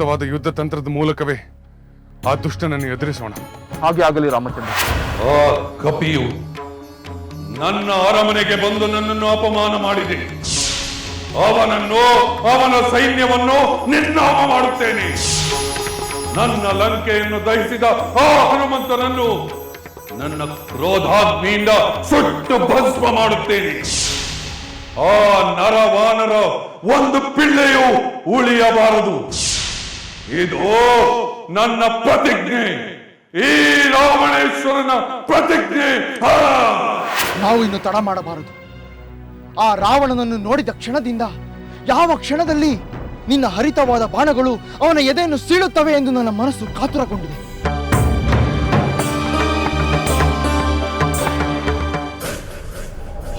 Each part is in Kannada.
ಸೂಕ್ತವಾದ ಯುದ್ಧ ತಂತ್ರದ ಮೂಲಕವೇ ಆ ದುಷ್ಟನನ್ನು ಎದುರಿಸೋಣ. ಹಾಗೆ ಆಗಲಿ ರಾಮಚಂದ್ರ. ಆ ಕಪಿಯು ನನ್ನ ಅರಮನೆಗೆ ಬಂದು ನನ್ನನ್ನು ಅಪಮಾನ ಮಾಡಿದೆ. ಅವನನ್ನು ಅವನ ಸೈನ್ಯವನ್ನು ನಿರ್ನಾಮ ಮಾಡುತ್ತೇನೆ. ನನ್ನ ಲಂಕೆಯನ್ನು ದಹಿಸಿದ ಆ ಹನುಮಂತನನ್ನು ನನ್ನ ಕ್ರೋಧಾಗ್ನಿಯಿಂದ ಸುಟ್ಟು ಭಸ್ಮ ಮಾಡುತ್ತೇನೆ. ಆ ನರವಾನರ ಒಂದು ಪಿಳ್ಳೆಯು ಉಳಿಯಬಾರದು. ಇದು ನನ್ನ ಪ್ರತಿಜ್ಞೆ. ಈ ರಾವಣೇಶ್ವರನ ಪ್ರತಿಜ್ಞೆ! ನಾವು ಇನ್ನು ತಡ ಮಾಡಬಾರದು. ಆ ರಾವಣನನ್ನು ನೋಡಿದ ಕ್ಷಣದಿಂದ ಯಾವ ಕ್ಷಣದಲ್ಲಿ ನಿನ್ನ ಹರಿತವಾದ ಬಾಣಗಳು ಅವನ ಎದೆಯನ್ನು ಸೀಳುತ್ತವೆ ಎಂದು ನನ್ನ ಮನಸ್ಸು ಕಾತುರಗೊಂಡಿದೆ.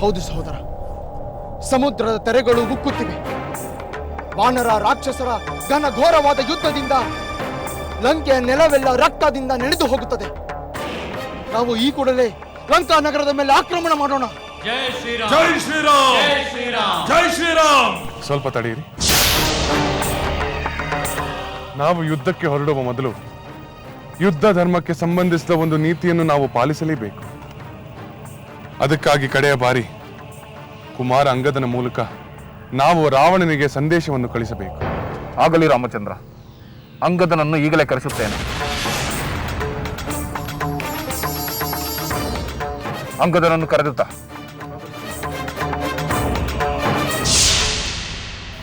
ಹೌದು ಸಹೋದರ, ಸಮುದ್ರದ ತೆರೆಗಳು ಉಕ್ಕುತ್ತಿವೆ. ವಾನರ ರಾಕ್ಷಸರ ಘನ ಘೋರವಾದ ಯುದ್ಧದಿಂದ ಲಂಕೆಯ ನೆಲವೆಲ್ಲ ರಕ್ತದಿಂದ ನೆನೆದು ಹೋಗುತ್ತದೆ. ನಾವು ಈ ಕೂಡಲೇ ಲಂಕಾ ನಗರದ ಮೇಲೆ ಆಕ್ರಮಣ ಮಾಡೋಣ. ಜೈ ಶ್ರೀರಾಮ್. ಜೈ ಶ್ರೀರಾಮ್. ಸ್ವಲ್ಪ ತಡೆಯಿರಿ ನಾವು ಯುದ್ಧಕ್ಕೆ ಹೊರಡುವ ಮೊದಲು ಯುದ್ಧ ಧರ್ಮಕ್ಕೆ ಸಂಬಂಧಿಸಿದ ಒಂದು ನೀತಿಯನ್ನು ನಾವು ಪಾಲಿಸಲೇಬೇಕು. ಅದಕ್ಕಾಗಿ ಕಡೆಯ ಬಾರಿ ಕುಮಾರ ಅಂಗದನ ಮೂಲಕ ನಾವು ರಾವಣನಿಗೆ ಸಂದೇಶವನ್ನು ಕಳಿಸಬೇಕು. ಆಗಲಿ ರಾಮಚಂದ್ರ. ಅಂಗದನನ್ನು ಈಗಲೇ ಕರೆಸುತ್ತೇನೆ. ಅಂಗದನನ್ನು ಕರೆದುತ್ತಾ.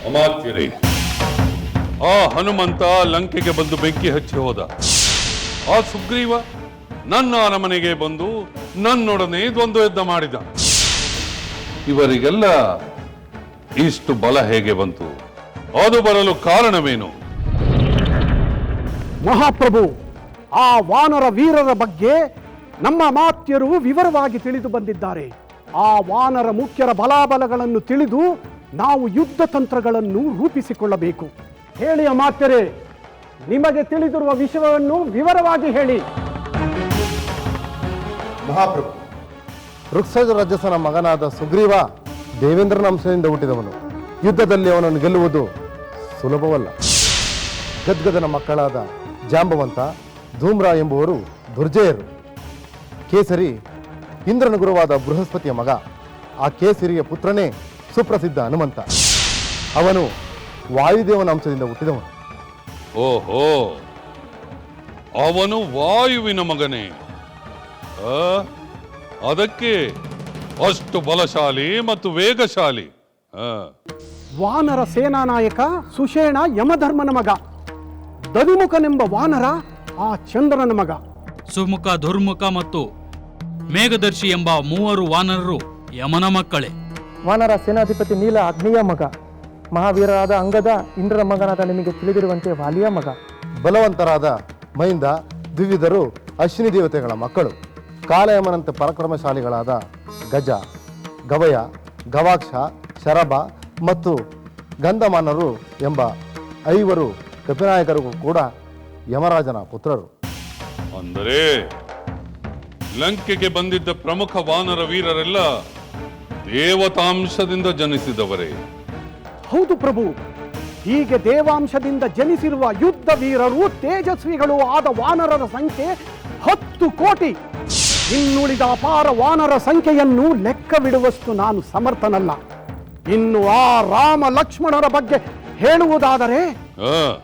ಅಮಾತ್ಯರೇ ಆ ಹನುಮಂತ ಲಂಕೆಗೆ ಬಂದು ಬೆಂಕಿ ಹಚ್ಚಿ ಹೋದ. ಆ ಸುಗ್ರೀವ ನನ್ನ ಅರಮನೆಗೆ ಬಂದು ನನ್ನೊಡನೆ ದ್ವಂದ್ವ ಯುದ್ಧ ಮಾಡಿದ. ಇವರಿಗೆಲ್ಲ ಇಷ್ಟು ಬಲ ಹೇಗೆ ಬಂತು? ಅದು ಬರಲು ಕಾರಣವೇನು? ಮಹಾಪ್ರಭು ಆ ವಾನರ ವೀರರ ಬಗ್ಗೆ ನಮ್ಮ ಮಾತ್ಯರು ವಿವರವಾಗಿ ತಿಳಿದು ಬಂದಿದ್ದಾರೆ. ಆ ವಾನರ ಮುಖ್ಯರ ಬಲಾಬಲಗಳನ್ನು ತಿಳಿದು ನಾವು ಯುದ್ಧ ತಂತ್ರಗಳನ್ನು ರೂಪಿಸಿಕೊಳ್ಳಬೇಕು. ಹೇಳಿ ಮಾತ್ಯರೇ ನಿಮಗೆ ತಿಳಿದಿರುವ ವಿಷಯವನ್ನು ವಿವರವಾಗಿ ಹೇಳಿ. ಮಹಾಪ್ರಭು ಋಕ್ಸಜ ರಾಜಸನ ಮಗನಾದ ಸುಗ್ರೀವ ದೇವೇಂದ್ರನ ಅಂಶದಿಂದ ಹುಟ್ಟಿದವನು. ಯುದ್ಧದಲ್ಲಿ ಅವನನ್ನು ಗೆಲ್ಲುವುದು ಸುಲಭವಲ್ಲ. ಗದ್ಗದನ ಮಕ್ಕಳಾದ ಜಾಂಬವಂತ, ಧೂಮ್ರ ಎಂಬುವರು ದುರ್ಜಯರು. ಕೇಸರಿ ಇಂದ್ರನ ಗುರುವಾದ ಬೃಹಸ್ಪತಿಯ ಮಗ. ಆ ಕೇಸರಿಯ ಪುತ್ರನೇ ಸುಪ್ರಸಿದ್ಧ ಹನುಮಂತ. ಅವನು ವಾಯುದೇವನ ಅಂಶದಿಂದ ಹುಟ್ಟಿದವನು. ಓಹೋ! ಅವನು ವಾಯುವಿನ ಮಗನೇ? ಅದಕ್ಕೆ ಅಷ್ಟು ಬಲಶಾಲಿ ಮತ್ತು ವೇಗಶಾಲಿ. ಆ, ವಾನರ ಸೇನಾ ನಾಯಕ ಸುಷೇಣ ಯಮಧರ್ಮನ ಮಗ. ದವಿಮುಖನೆಂಬ ವಾನರ ಆ ಚಂದ್ರನ ಮಗ. ಸುಮುಖ ದುರ್ಮುಖ ಮತ್ತು ಮೇಘದರ್ಶಿ ಎಂಬ ಮೂವರು ವಾನರರು ಯಮನ ಮಕ್ಕಳೇ. ವಾನರ ಸೇನಾಧಿಪತಿ ನೀಲ ಅಗ್ನಿಯ ಮಗ. ಮಹಾವೀರರಾದ ಅಂಗದ ಇಂದ್ರನ ಮಗನಾದ ನಿಮಗೆ ತಿಳಿದಿರುವಂತೆ ವಾಲಿಯ ಮಗ. ಬಲವಂತರಾದ ಮೈಂದ ದ್ವಿವಿಧರು ಅಶ್ವಿನಿ ದೇವತೆಗಳ ಮಕ್ಕಳು. ಕಾಲಯಮನಂತೆ ಪರಾಕ್ರಮಶಾಲಿಗಳಾದ ಗಜ ಗವಯ ಗವಾಕ್ಷ ಶರಭ ಮತ್ತು ಗಂಧಮಾನರು ಎಂಬ ಐವರು ಕಪಿನಾಯಕರಿಗೂ ಕೂಡ ಯಮರಾಜನ ಪುತ್ರರು. ಅಂದರೆ ಲಂಕೆಗೆ ಬಂದಿದ್ದ ಪ್ರಮುಖ ವಾನರ ವೀರರೆಲ್ಲ ದೇವತಾಂಶದಿಂದ ಜನಿಸಿದವರೇ. ಹೌದು ಪ್ರಭು ಹೀಗೆ ದೇವಾಂಶದಿಂದ ಜನಿಸಿರುವ ಯುದ್ಧ ವೀರರು ತೇಜಸ್ವಿಗಳು ಆದ ವಾನರರ ಸಂಖ್ಯೆ ಹತ್ತು ಕೋಟಿ. ಇನ್ನುಳಿದ ಅಪಾರ ವಾನರ ಸಂಖ್ಯೆಯನ್ನು ಲೆಕ್ಕವಿಡುವಷ್ಟು ನಾನು ಸಮರ್ಥನಲ್ಲ. ಇನ್ನು ಆ ರಾಮ ಲಕ್ಷ್ಮಣರ ಬಗ್ಗೆ ಹೇಳುವುದಾದರೆ? ಆ,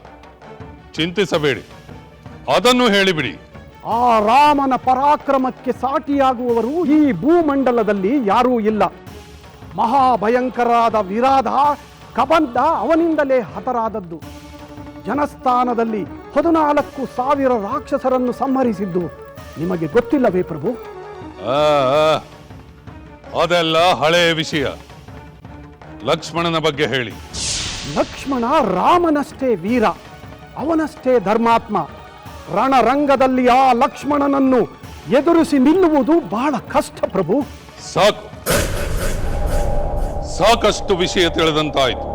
ಚಿಂತಿಸಬೇಡಿ. ಅದನ್ನು ಹೇಳಿಬಿಡಿ. ಆ ರಾಮನ ಪರಾಕ್ರಮಕ್ಕೆ ಸಾಟಿಯಾಗುವವರು ಈ ಭೂಮಂಡಲದಲ್ಲಿ ಯಾರೂ ಇಲ್ಲ. ಮಹಾಭಯಂಕರಾದ ವಿರಾಧ ಕಬಂಧ ಅವನಿಂದಲೇ ಹತರಾದದ್ದು. ಜನಸ್ಥಾನದಲ್ಲಿ ಹದಿನಾಲ್ಕು ಸಾವಿರ ರಾಕ್ಷಸರನ್ನು ಸಂಹರಿಸಿದ್ದು. ನಿಮಗೆ ಗೊತ್ತಿಲ್ಲವೇ ಪ್ರಭು? ಆ, ಆ, ಅದೆಲ್ಲ ಹಳೆಯ ವಿಷಯ. ಲಕ್ಷ್ಮಣನ ಬಗ್ಗೆ ಹೇಳಿ. ಲಕ್ಷ್ಮಣ ರಾಮನಷ್ಟೇ ವೀರ ಅವನಷ್ಟೇ ಧರ್ಮಾತ್ಮ. ರಣರಂಗದಲ್ಲಿ ಆ ಲಕ್ಷ್ಮಣನನ್ನು ಎದುರಿಸಿ ನಿಲ್ಲುವುದು ಬಹಳ ಕಷ್ಟ ಪ್ರಭು. ಸಾಕು. ಸಾಕಷ್ಟು ವಿಷಯ ತಿಳಿದಂತಾಯಿತು.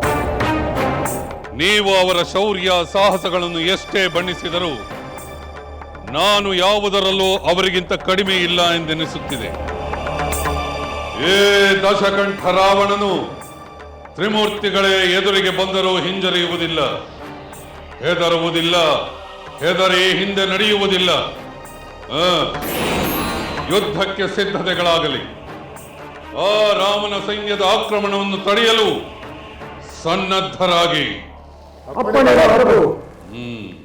ನೀವು ಅವರ ಶೌರ್ಯ ಸಾಹಸಗಳನ್ನು ಎಷ್ಟೇ ಬಣ್ಣಿಸಿದರೂ ನಾನು ಯಾವುದರಲ್ಲೂ ಅವರಿಗಿಂತ ಕಡಿಮೆ ಇಲ್ಲ ಎಂದೆನಿಸುತ್ತಿದೆ. ಏ ದಶಕಂಠ ರಾವಣನು ತ್ರಿಮೂರ್ತಿಗಳೇ ಎದುರಿಗೆ ಬಂದರೂ ಹಿಂಜರಿಯುವುದಿಲ್ಲ. ಹೆದರುವುದಿಲ್ಲ. ಹೆದರಿ ಹಿಂದೆ ನಡೆಯುವುದಿಲ್ಲ. ಆ, ಯುದ್ಧಕ್ಕೆ ಸಿದ್ಧತೆಗಳಾಗಲಿ. ಆ ರಾಮನ ಸೈನ್ಯದ ಆಕ್ರಮಣವನ್ನು ತಡೆಯಲು ಸನ್ನದ್ಧರಾಗಿ. ಹ್ಮ್.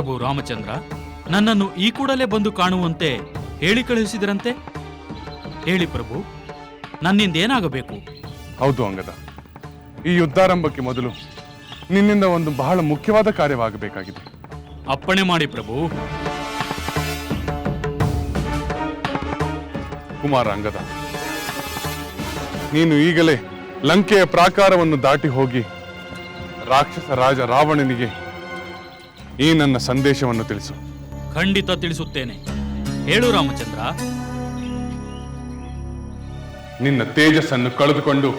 ಪ್ರಭು ರಾಮಚಂದ್ರ ನನ್ನನ್ನು ಈ ಕೂಡಲೇ ಬಂದು ಕಾಣುವಂತೆ ಹೇಳಿ ಕಳುಹಿಸಿದರಂತೆ? ಹೇಳಿ ಪ್ರಭು ನನ್ನಿಂದ ಏನಾಗಬೇಕು? ಹೌದು ಅಂಗದ ಈ ಯುದ್ಧಾರಂಭಕ್ಕೆ ಮೊದಲು ನಿನ್ನಿಂದ ಒಂದು ಬಹಳ ಮುಖ್ಯವಾದ ಕಾರ್ಯವಾಗಬೇಕಾಗಿದೆ. ಅಪ್ಪಣೆ ಮಾಡಿ ಪ್ರಭು. ಕುಮಾರ ಅಂಗದ ನೀನು ಈಗಲೇ ಲಂಕೆಯ ಪ್ರಾಕಾರವನ್ನು ದಾಟಿ ಹೋಗಿ ರಾಕ್ಷಸ ರಾಜ ರಾವಣನಿಗೆ ಈ ನನ್ನ ಸಂದೇಶವನ್ನು ತಿಳಿಸು. ಖಂಡಿತ ತಿಳಿಸುತ್ತೇನೆ. ಹೇಳು ರಾಮಚಂದ್ರ. ನಿನ್ನ ತೇಜಸ್ಸನ್ನು ಕಳೆದುಕೊಂಡು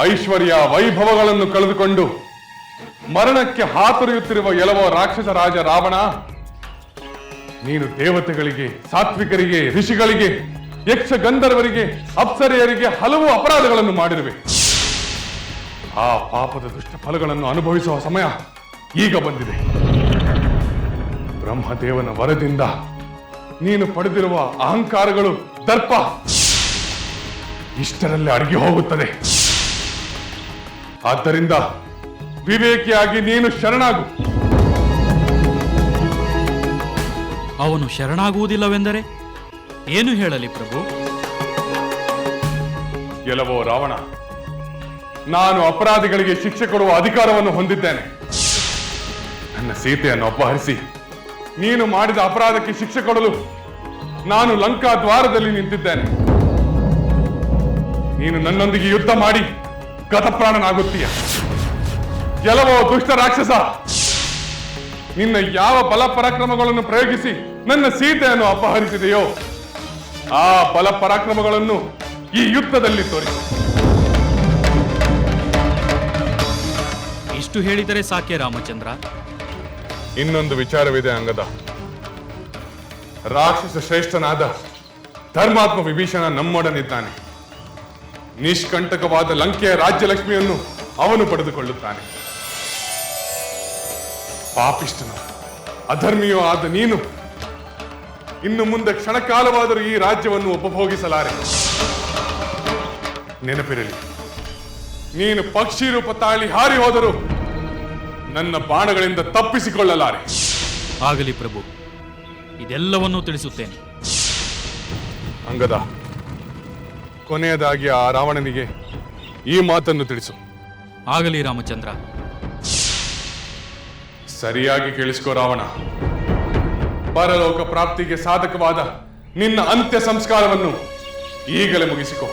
ಐಶ್ವರ್ಯ ವೈಭವಗಳನ್ನು ಕಳೆದುಕೊಂಡು ಮರಣಕ್ಕೆ ಹಾತೊರೆಯುತ್ತಿರುವ ಎಲ್ಲವೋ ರಾಕ್ಷಸ ರಾಜ ರಾವಣ ನೀನು ದೇವತೆಗಳಿಗೆ ಸಾತ್ವಿಕರಿಗೆ ಋಷಿಗಳಿಗೆ ಯಕ್ಷ ಗಂಧರ್ವರಿಗೆ ಅಪ್ಸರೆಯರಿಗೆ ಹಲವು ಅಪರಾಧಗಳನ್ನು ಮಾಡಿರುವೆ. ಆ ಪಾಪದ ದುಷ್ಟ ಫಲಗಳನ್ನು ಅನುಭವಿಸುವ ಸಮಯ ಈಗ ಬಂದಿದೆ. ಬ್ರಹ್ಮದೇವನ ವರದಿಂದ ನೀನು ಪಡೆದಿರುವ ಅಹಂಕಾರಗಳು ದರ್ಪ ಇಷ್ಟರಲ್ಲಿ ಅಡಗಿ ಹೋಗುತ್ತದೆ. ಆದ್ದರಿಂದ ವಿವೇಕಿಯಾಗಿ ನೀನು ಶರಣಾಗು. ಅವನು ಶರಣಾಗುವುದಿಲ್ಲವೆಂದರೆ ಏನು ಹೇಳಲಿ ಪ್ರಭು? ಗೆಲವೋ ರಾವಣ ನಾನು ಅಪರಾಧಿಗಳಿಗೆ ಶಿಕ್ಷೆ ಕೊಡುವ ಅಧಿಕಾರವನ್ನು ಹೊಂದಿದ್ದೇನೆ. ನನ್ನ ಸೀತೆಯನ್ನು ಅಪಹರಿಸಿ ನೀನು ಮಾಡಿದ ಅಪರಾಧಕ್ಕೆ ಶಿಕ್ಷೆ ಕೊಡಲು ನಾನು ಲಂಕಾ ದ್ವಾರದಲ್ಲಿ ನಿಂತಿದ್ದೇನೆ. ನೀನು ನನ್ನೊಂದಿಗೆ ಯುದ್ಧ ಮಾಡಿ ಗತಪ್ರಾಣನಾಗುತ್ತೀಯ. ಗೆಲವೋ ದುಷ್ಟ ರಾಕ್ಷಸ, ನಿನ್ನ ಯಾವ ಬಲ ಪರಾಕ್ರಮಗಳನ್ನು ಪ್ರಯೋಗಿಸಿ ನನ್ನ ಸೀತೆಯನ್ನು ಅಪಹರಿಸಿದೆಯೋ, ಆ ಬಲ ಪರಾಕ್ರಮಗಳನ್ನು ಈ ಯುದ್ಧದಲ್ಲಿ ತೋರಿಸಿ ಇಷ್ಟು ಹೇಳಿದರೆ ಸಾಕೆ ರಾಮಚಂದ್ರ. ಇನ್ನೊಂದು ವಿಚಾರವಿದೆ ಅಂಗದ. ರಾಕ್ಷಸ ಶ್ರೇಷ್ಠನಾದ ಧರ್ಮಾತ್ಮ ವಿಭೀಷಣ ನಮ್ಮೊಡನಿದ್ದಾನೆ. ನಿಷ್ಕಂಟಕವಾದ ಲಂಕೆಯ ರಾಜ್ಯಲಕ್ಷ್ಮಿಯನ್ನು ಅವನು ಪಡೆದುಕೊಳ್ಳುತ್ತಾನೆ. ಪಾಪಿಷ್ಟನು ಅಧರ್ಮಿಯೂ ಆದ ನೀನು ಇನ್ನು ಮುಂದೆ ಕ್ಷಣಕಾಲವಾದರೂ ಈ ರಾಜ್ಯವನ್ನು ಉಪಭೋಗಿಸಲಾರೆ. ನೆನಪಿರಲಿ, ನೀನು ಪಕ್ಷಿ ರೂಪ ತಾಳಿ ಹಾರಿ ಹೋದರು ನನ್ನ ಬಾಣಗಳಿಂದ ತಪ್ಪಿಸಿಕೊಳ್ಳಲಾರೆ. ಆಗಲಿ ಪ್ರಭು ಇದೆಲ್ಲವನ್ನೂ ತಿಳಿಸುತ್ತೇನೆ. ಅಂಗದ ಕೊನೆಯದಾಗಿ ಆ ರಾವಣನಿಗೆ ಈ ಮಾತನ್ನು ತಿಳಿಸು. ಆಗಲಿ ರಾಮಚಂದ್ರ. ಸರಿಯಾಗಿ ಕೇಳಿಸ್ಕೋ ರಾವಣ. ಪರಲೋಕ ಪ್ರಾಪ್ತಿಗೆ ಸಾಧಕವಾದ ನಿನ್ನ ಅಂತ್ಯ ಸಂಸ್ಕಾರವನ್ನು ಈಗಲೇ ಮುಗಿಸಿಕೊ.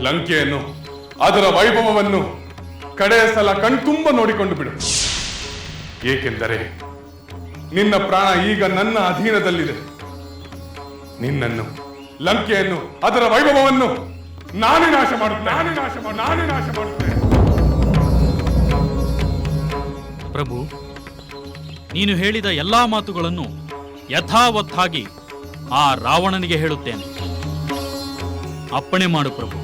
ಲಂಕೆಯನ್ನು ಅದರ ವೈಭವವನ್ನು ಕಡೆಯ ಸಲ ಕಣ್ತುಂಬ ನೋಡಿಕೊಂಡು ಬಿಡು. ಏಕೆಂದರೆ ನಿನ್ನ ಪ್ರಾಣ ಈಗ ನನ್ನ ಅಧೀನದಲ್ಲಿದೆ. ನಿನ್ನನ್ನು, ಲಂಕೆಯನ್ನು, ಅದರ ವೈಭವವನ್ನು ನಾನೇ ನಾಶ ಮಾಡುತ್ತೇನೆ. ನಾನೇ ನಾಶ ನಾನೇ ನಾಶ ಮಾಡುತ್ತೇನೆ. ಪ್ರಭು, ನೀನು ಹೇಳಿದ ಎಲ್ಲಾ ಮಾತುಗಳನ್ನು ಯಥಾವತ್ತಾಗಿ ಆ ರಾವಣನಿಗೆ ಹೇಳುತ್ತೇನೆ. ಅಪ್ಪಣೆ ಮಾಡು ಪ್ರಭು.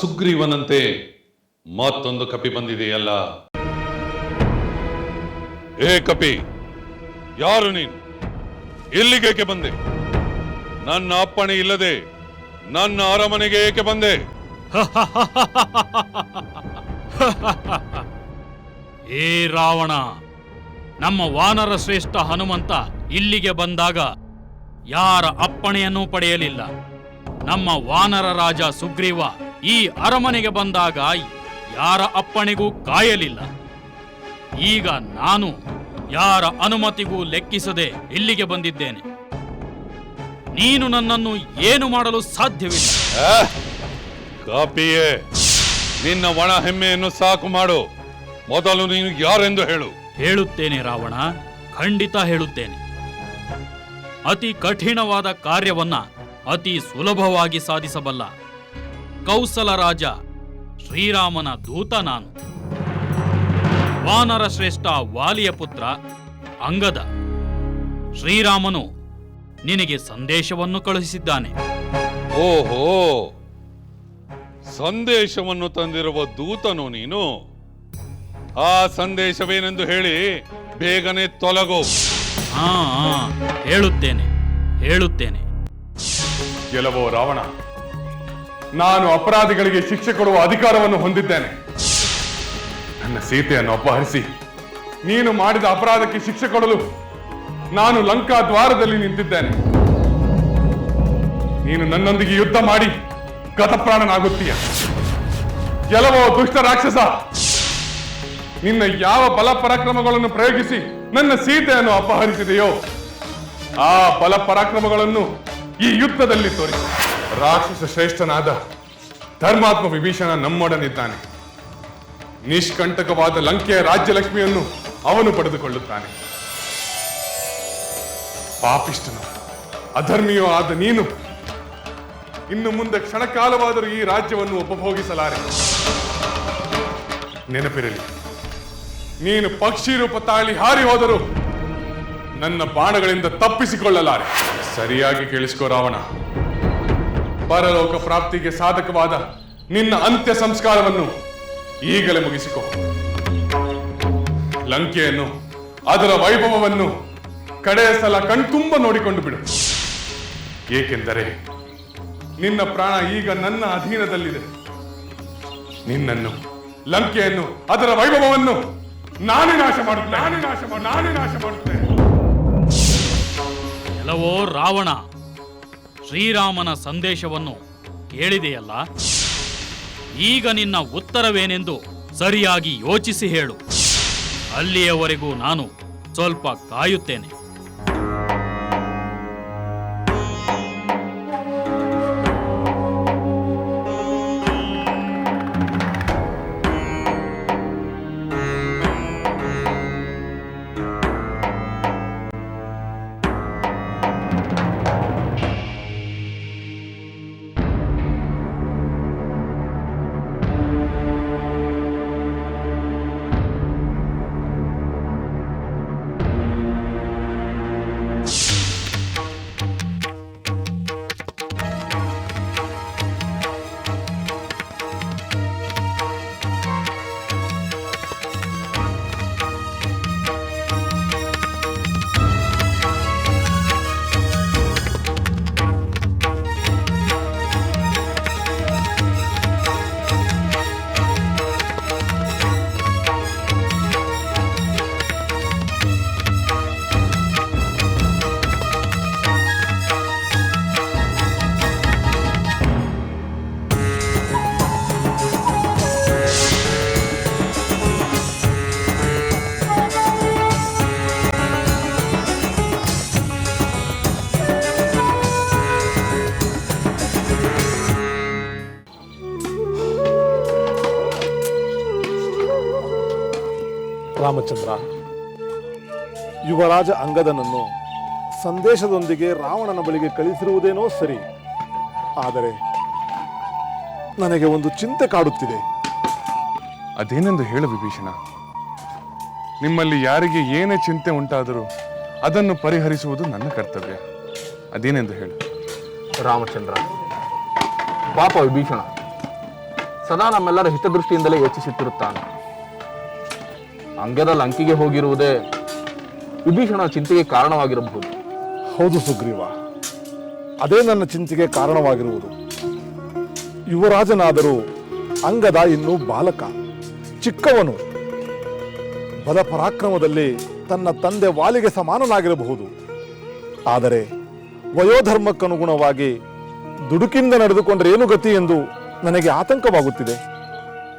ಸುಗ್ರೀವನಂತೆ ಮತ್ತೊಂದು ಕಪಿ ಬಂದಿದೆಯಲ್ಲ? ಏ ಕಪಿ, ಯಾರು ನೀನು? ಎಲ್ಲಿಗೇಕೆ ಬಂದೆ? ನನ್ನ ಅಪ್ಪಣೆ ಇಲ್ಲದೆ ನನ್ನ ಅರಮನೆಗೆ ಏಕೆ ಬಂದೆ? ಏ ರಾವಣ, ನಮ್ಮ ವಾನರ ಶ್ರೇಷ್ಠ ಹನುಮಂತ ಇಲ್ಲಿಗೆ ಬಂದಾಗ ಯಾರ ಅಪ್ಪಣೆಯನ್ನೂ ಪಡೆಯಲಿಲ್ಲ. ನಮ್ಮ ವಾನರ ರಾಜ ಸುಗ್ರೀವ ಈ ಅರಮನೆಗೆ ಬಂದಾಗ ಯಾರ ಅಪ್ಪಣೆಗೂ ಕಾಯಲಿಲ್ಲ. ಈಗ ನಾನು ಯಾರ ಅನುಮತಿಗೂ ಲೆಕ್ಕಿಸದೆ ಇಲ್ಲಿಗೆ ಬಂದಿದ್ದೇನೆ. ನೀನು ನನ್ನನ್ನು ಏನು ಮಾಡಲು ಸಾಧ್ಯವಿಲ್ಲ? ಕಾಪಿಯೇ ನಿನ್ನ ಒಣ ಹೆಮ್ಮೆಯನ್ನು ಸಾಕು ಮಾಡು. ಮೊದಲು ನೀನು ಯಾರೆಂದು ಹೇಳು. ಹೇಳುತ್ತೇನೆ ರಾವಣ ಖಂಡಿತ ಹೇಳುತ್ತೇನೆ. ಅತಿ ಕಠಿಣವಾದ ಕಾರ್ಯವನ್ನ ಅತಿ ಸುಲಭವಾಗಿ ಸಾಧಿಸಬಲ್ಲ ಕೌಸಲ ರಾಜ ಶ್ರೀರಾಮನ ದೂತ ನಾನು. ವಾನರ ಶ್ರೇಷ್ಠ ವಾಲಿಯ ಪುತ್ರ ಅಂಗದ. ಶ್ರೀರಾಮನು ನಿನಗೆ ಸಂದೇಶವನ್ನು ಕಳುಹಿಸಿದ್ದಾನೆ. ಓಹೋ ಸಂದೇಶವನ್ನು ತಂದಿರುವ ದೂತನು ನೀನು? ಆ ಸಂದೇಶವೇನೆಂದು ಹೇಳಿ ಬೇಗನೆ ತೊಲಗೋ. ಹಾ ಹೇಳುತ್ತೇನೆ ಹೇಳುತ್ತೇನೆ. ಕೆಲವೋ ರಾವಣ ನಾನು ಅಪರಾಧಿಗಳಿಗೆ ಶಿಕ್ಷೆ ಕೊಡುವ ಅಧಿಕಾರವನ್ನು ಹೊಂದಿದ್ದೇನೆ. ನನ್ನ ಸೀತೆಯನ್ನು ಅಪಹರಿಸಿ, ನೀನು ಮಾಡಿದ ಅಪರಾಧಕ್ಕೆ ಶಿಕ್ಷೆ ಕೊಡಲು ನಾನು ಲಂಕಾ ದ್ವಾರದಲ್ಲಿ ನಿಂತಿದ್ದೇನೆ. ನೀನು ನನ್ನೊಂದಿಗೆ ಯುದ್ಧ ಮಾಡಿ ಗತಪ್ರಾಣನಾಗುತ್ತೀಯ. ಕೆಲವೋ ದುಷ್ಟ ರಾಕ್ಷಸ, ನಿನ್ನ ಯಾವ ಬಲ ಪರಾಕ್ರಮಗಳನ್ನು ಪ್ರಯೋಗಿಸಿ ನನ್ನ ಸೀತೆಯನ್ನು ಅಪಹರಿಸಿದೆಯೋ, ಆ ಬಲ ಪರಾಕ್ರಮಗಳನ್ನು ಈ ಯುದ್ಧದಲ್ಲಿ ತೋರಿಸಿ. ರಾಕ್ಷಸ ಶ್ರೇಷ್ಠನಾದ ಧರ್ಮಾತ್ಮ ವಿಭೀಷಣ ನಮ್ಮೊಡನಿದ್ದಾನೆ. ನಿಷ್ಕಂಟಕವಾದ ಲಂಕೆಯ ರಾಜ್ಯಲಕ್ಷ್ಮಿಯನ್ನು ಅವನು ಪಡೆದುಕೊಳ್ಳುತ್ತಾನೆ. ಪಾಪಿಷ್ಟನು ಅಧರ್ಮಿಯೂ ಆದ ನೀನು ಇನ್ನು ಮುಂದೆ ಕ್ಷಣಕಾಲವಾದರೂ ಈ ರಾಜ್ಯವನ್ನು ಉಪಭೋಗಿಸಲಾರೆ. ನೆನಪಿರಲಿ, ನೀನು ಪಕ್ಷಿ ರೂಪ ತಾಳಿ ಹಾರಿ ಹೋದರೂ ನನ್ನ ಬಾಣಗಳಿಂದ ತಪ್ಪಿಸಿಕೊಳ್ಳಲಾರೆ. ಸರಿಯಾಗಿ ಕೇಳಿಸ್ಕೋ ರಾವಣ. ಪರಲೋಕ ಪ್ರಾಪ್ತಿಗೆ ಸಾಧಕವಾದ ನಿನ್ನ ಅಂತ್ಯ ಸಂಸ್ಕಾರವನ್ನು ಈಗಲೇ ಮುಗಿಸಿಕೊ. ಲಂಕೆಯನ್ನು ಅದರ ವೈಭವವನ್ನು ಕಡೆಯ ಸಲ ಕಣ್ತುಂಬ ನೋಡಿಕೊಂಡು ಬಿಡು. ಏಕೆಂದರೆ ನಿನ್ನ ಪ್ರಾಣ ಈಗ ನನ್ನ ಅಧೀನದಲ್ಲಿದೆ. ನಿನ್ನನ್ನು ಲಂಕೆಯನ್ನು ಅದರ ವೈಭವವನ್ನು ನಾನೇ ನಾಶ ಮಾಡುತ್ತೆ ನಾನೇ ನಾಶ ಮಾಡು ನಾನೇ ನಾಶ ಮಾಡುತ್ತೇನೆ. ಎಲ್ಲವೋ ರಾವಣ ಶ್ರೀರಾಮನ ಸಂದೇಶವನ್ನು ಕೇಳಿದೆಯಲ್ಲ? ಈಗ ನಿನ್ನ ಉತ್ತರವೇನೆಂದು ಸರಿಯಾಗಿ ಯೋಚಿಸಿ ಹೇಳು. ಅಲ್ಲಿಯವರೆಗೂ ನಾನು ಸ್ವಲ್ಪ ಕಾಯುತ್ತೇನೆ. ರಾಮಚಂದ್ರ. ಯುವರಾಜ ಅಂಗದನನ್ನು ಸಂದೇಶದೊಂದಿಗೆ ರಾವಣನ ಬಳಿಗೆ ಕಳಿಸಿರುವುದೇನೋ ಸರಿ. ಆದರೆ ನನಗೆ ಒಂದು ಚಿಂತೆ ಕಾಡುತ್ತಿದೆ. ಅದೇನೆಂದು ಹೇಳು ವಿಭೀಷಣ. ನಿಮ್ಮಲ್ಲಿ ಯಾರಿಗೆ ಏನೇ ಚಿಂತೆ ಉಂಟಾದರೂ ಅದನ್ನು ಪರಿಹರಿಸುವುದು ನನ್ನ ಕರ್ತವ್ಯ. ಅದೇನೆಂದು ಹೇಳು. ರಾಮಚಂದ್ರ ಪಾಪ ವಿಭೀಷಣ ಸದಾ ನಮ್ಮೆಲ್ಲರ ಹಿತದೃಷ್ಟಿಯಿಂದಲೇ ಯೋಚಿಸುತ್ತಿರುತ್ತಾನೆ. ಅಂಗದ ಲಂಕಿಗೆ ಹೋಗಿರುವುದೇ ವಿಭೀಷಣ ಚಿಂತೆಗೆ ಕಾರಣವಾಗಿರಬಹುದು. ಹೌದು ಸುಗ್ರೀವ. ಅದೇ ನನ್ನ ಚಿಂತೆಗೆ ಕಾರಣವಾಗಿರುವುದು. ಯುವರಾಜನಾದರೂ ಅಂಗದ ಇನ್ನು ಬಾಲಕ ಚಿಕ್ಕವನು. ಬಲ ಪರಾಕ್ರಮದಲ್ಲಿ ತನ್ನ ತಂದೆ ವಾಲಿಗೆ ಸಮಾನನಾಗಿರಬಹುದು. ಆದರೆ ವಯೋಧರ್ಮಕ್ಕನುಗುಣವಾಗಿ ದುಡುಕಿಂದ ನಡೆದುಕೊಂಡರೆ ಏನು ಗತಿ ಎಂದು ನನಗೆ ಆತಂಕವಾಗುತ್ತಿದೆ.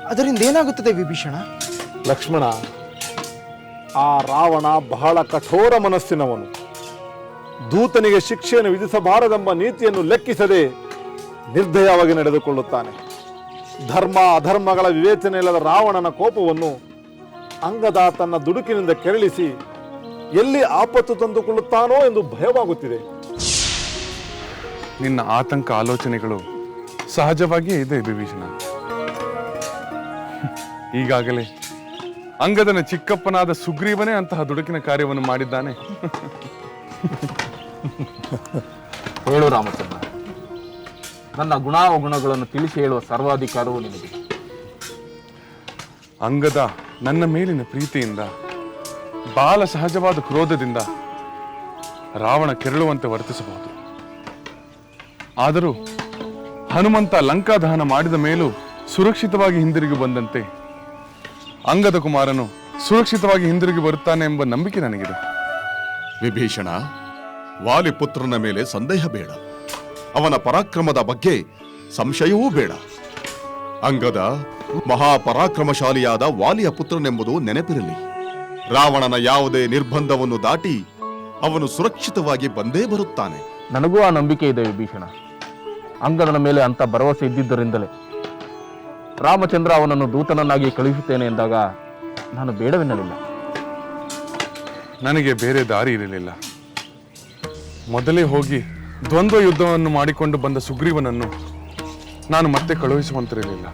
ಅದರಿಂದ ಏನಾಗುತ್ತದೆ ವಿಭೀಷಣ? ಲಕ್ಷ್ಮಣ ಆ ರಾವಣ ಬಹಳ ಕಠೋರ ಮನಸ್ಸಿನವನು. ದೂತನಿಗೆ ಶಿಕ್ಷೆಯನ್ನು ವಿಧಿಸಬಾರದೆಂಬ ನೀತಿಯನ್ನು ಲೆಕ್ಕಿಸದೆ ನಿರ್ದಯವಾಗಿ ನಡೆದುಕೊಳ್ಳುತ್ತಾನೆ. ಧರ್ಮ, ಅಧರ್ಮಗಳ ವಿವೇಚನೆ ಇಲ್ಲದ ರಾವಣನ ಕೋಪವನ್ನು ಅಂಗದ ತನ್ನ ದುಡುಕಿನಿಂದ ಕೆರಳಿಸಿ ಎಲ್ಲಿ ಆಪತ್ತು ತಂದುಕೊಳ್ಳುತ್ತಾನೋ ಎಂದು ಭಯವಾಗುತ್ತಿದೆ. ನಿನ್ನ ಆತಂಕ ಆಲೋಚನೆಗಳು ಸಹಜವಾಗಿಯೇ ಇದೆ, ವಿಭೀಷಣ. ಈಗಾಗಲೇ ಅಂಗದನ ಚಿಕ್ಕಪ್ಪನಾದ ಸುಗ್ರೀವನೇ ಅಂತಹ ದುಡುಕಿನ ಕಾರ್ಯವನ್ನು ಮಾಡಿದ್ದಾನೆ. ಹೇಳು ರಾಮಚಂದ್ರ. ನನ್ನ ಗುಣಾವಗುಣಗಳನ್ನು ತಿಳಿಸಿ ಹೇಳುವ ಸರ್ವಾಧಿಕಾರವು ನಿಮಗೆ ಅಂಗದ ನನ್ನ ಮೇಲಿನ ಪ್ರೀತಿಯಿಂದ ಬಾಲ ಸಹಜವಾದ ಕ್ರೋಧದಿಂದ ರಾವಣ ಕೆರಳುವಂತೆ ವರ್ತಿಸಬಹುದು. ಆದರೂ ಹನುಮಂತ ಲಂಕಾ ದಹನ ಮಾಡಿದ ಮೇಲೂ ಸುರಕ್ಷಿತವಾಗಿ ಹಿಂದಿರುಗಿ ಬಂದಂತೆ ಅಂಗದ ಕುಮಾರನು ಸುರಕ್ಷಿತವಾಗಿ ಹಿಂದಿರುಗಿ ಬರುತ್ತಾನೆ ಎಂಬ ನಂಬಿಕೆ ನನಗಿದೆ. ವಿಭೀಷಣ ವಾಲಿಪುತ್ರನ ಮೇಲೆ ಸಂದೇಹ ಬೇಡ. ಅವನ ಪರಾಕ್ರಮದ ಬಗ್ಗೆ ಸಂಶಯವೂ ಬೇಡ. ಅಂಗದ ಮಹಾಪರಾಕ್ರಮಶಾಲಿಯಾದ ವಾಲಿಯ ಪುತ್ರನೆಂಬುದು ನೆನಪಿರಲಿ. ರಾವಣನ ಯಾವುದೇ ನಿರ್ಬಂಧವನ್ನು ದಾಟಿ ಅವನು ಸುರಕ್ಷಿತವಾಗಿ ಬಂದೇ ಬರುತ್ತಾನೆ. ನನಗೂ ಆ ನಂಬಿಕೆ ಇದೆ ವಿಭೀಷಣ. ಅಂಗದನ ಮೇಲೆ ಅಂತ ಭರವಸೆ ಇದ್ದಿದ್ದರಿಂದಲೇ. ರಾಮಚಂದ್ರ ಅವನನ್ನು ದೂತನನ್ನಾಗಿ ಕಳುಹಿಸುತ್ತೇನೆ ಎಂದಾಗ ನಾನು ಬೇಡವೆನ್ನಲಿಲ್ಲ. ನನಗೆ ಬೇರೆ ದಾರಿ ಇರಲಿಲ್ಲ. ಮೊದಲೇ ಹೋಗಿ ದ್ವಂದ್ವ ಯುದ್ಧವನ್ನು ಮಾಡಿಕೊಂಡು ಬಂದ ಸುಗ್ರೀವನನ್ನು ನಾನು ಮತ್ತೆ ಕಳುಹಿಸುವಂತಿರಲಿಲ್ಲ.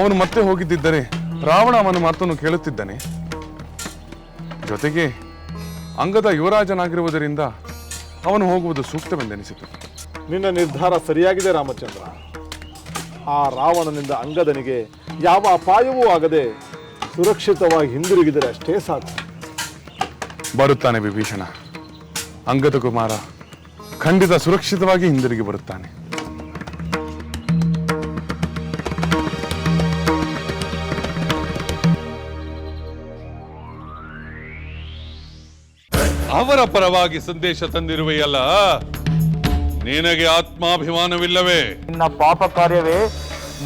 ಅವನು ಮತ್ತೆ ಹೋಗಿದ್ದಿದ್ದರೆ ರಾವಣ ಅವನ ಮಾತನ್ನು ಕೇಳುತ್ತಿದ್ದಾನೆ. ಜೊತೆಗೆ ಅಂಗದ ಯುವರಾಜನಾಗಿರುವುದರಿಂದ ಅವನು ಹೋಗುವುದು ಸೂಕ್ತವೆಂದೆನಿಸಿತು. ನಿನ್ನ ನಿರ್ಧಾರ ಸರಿಯಾಗಿದೆ ರಾಮಚಂದ್ರ. ಆ ರಾವಣನಿಂದ ಅಂಗದನಿಗೆ ಯಾವ ಅಪಾಯವೂ ಆಗದೆ ಸುರಕ್ಷಿತವಾಗಿ ಹಿಂದಿರುಗಿದರೆ ಅಷ್ಟೇ ಸಾಕು. ಬರುತ್ತಾನೆ ವಿಭೀಷಣ. ಅಂಗದ ಕುಮಾರ ಖಂಡಿತ ಸುರಕ್ಷಿತವಾಗಿ ಹಿಂದಿರುಗಿ ಬರುತ್ತಾನೆ. ಅವರ ಪರವಾಗಿ ಸಂದೇಶ ತಂದಿರುವೆಯಲ್ಲ. ನಿನಗೆ ಆತ್ಮಾಭಿಮಾನವಿಲ್ಲವೇ? ನಿನ್ನ ಪಾಪ ಕಾರ್ಯವೇ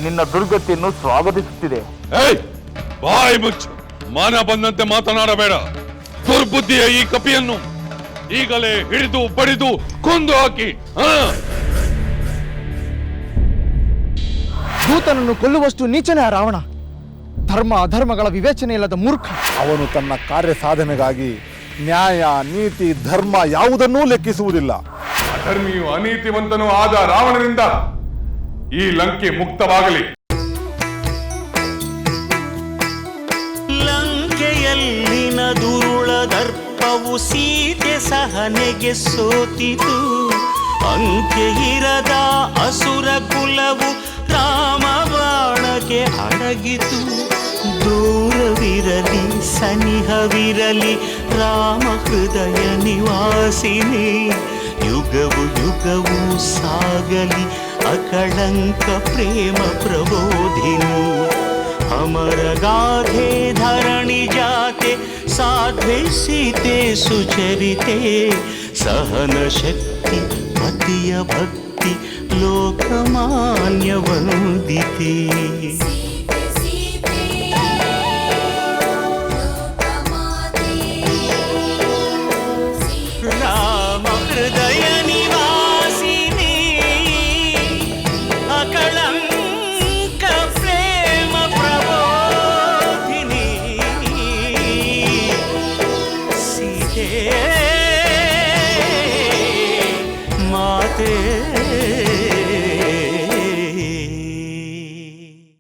ನಿನ್ನ ದುರ್ಗತಿಯನ್ನು ಸ್ವಾಗತಿಸುತ್ತಿದೆ. ಏಯ್ ಬಾಯಿ ಮುಚ್ಚು. ಮಾನ ಬಂದಂತೆ ಮಾತನಾಡಬೇಡ. ದುರ್ಬುದ್ಧಿಯ ಈ ಕಪಿಯನ್ನು ಈಗಲೇ ಹಿಡಿದು ಬಡಿದು ಕೊಂದು ಹಾಕಿ ಹಾ? ದೂತನನ್ನು ಕೊಲ್ಲುವಷ್ಟು ನೀಚನೇ ಆ ರಾವಣ. ಧರ್ಮ ಅಧರ್ಮಗಳ ವಿವೇಚನೆ ಇಲ್ಲದ ಮೂರ್ಖ. ಅವನು ತನ್ನ ಕಾರ್ಯ ಸಾಧನೆಗಾಗಿ ನ್ಯಾಯ ನೀತಿ ಧರ್ಮ ಯಾವುದನ್ನೂ ಲೆಕ್ಕಿಸುವುದಿಲ್ಲ. ಅಧರ್ಮಿಯು ಅನೀತಿವಂತನೂ ಆದ ರಾವಣನಿಂದ ಈ ಲಂಕೆ ಮುಕ್ತವಾಗಲಿ. ಲಂಕೆಯಲ್ಲಿನ ದುರುಳ ದರ್ಪವು ಸೀತೆ ಸಹನೆಗೆ ಸೋತಿತು. ಅಂಕೆ ಇರದ ಅಸುರ ಕುಲವು ರಾಮ ಬಾಣಕ್ಕೆ ಅಡಗಿತು. ದೂರವಿರಲಿ, ಸನಿಹವಿರಲಿ ರಾಮ ಹೃದಯ ನಿವಾಸಿನಿ. ಯುಗವು ಯುಗವು ಸಾಗಲಿ ಅಕಳಂಕ ಪ್ರೇಮ ಪ್ರಬೋಧಿನಿ ಅಮರ ಗಾಧೆ ಧರಣಿ ಜಾತೆ ಸಾಧ್ವೆ ಸೀತೆ ಸುಚರಿತೆ ಸಹನ ಶಕ್ತಿ ಪತಿಯ ಭಕ್ತಿ ಲೋಕಮಾನ್ಯ ವಂದಿತೆ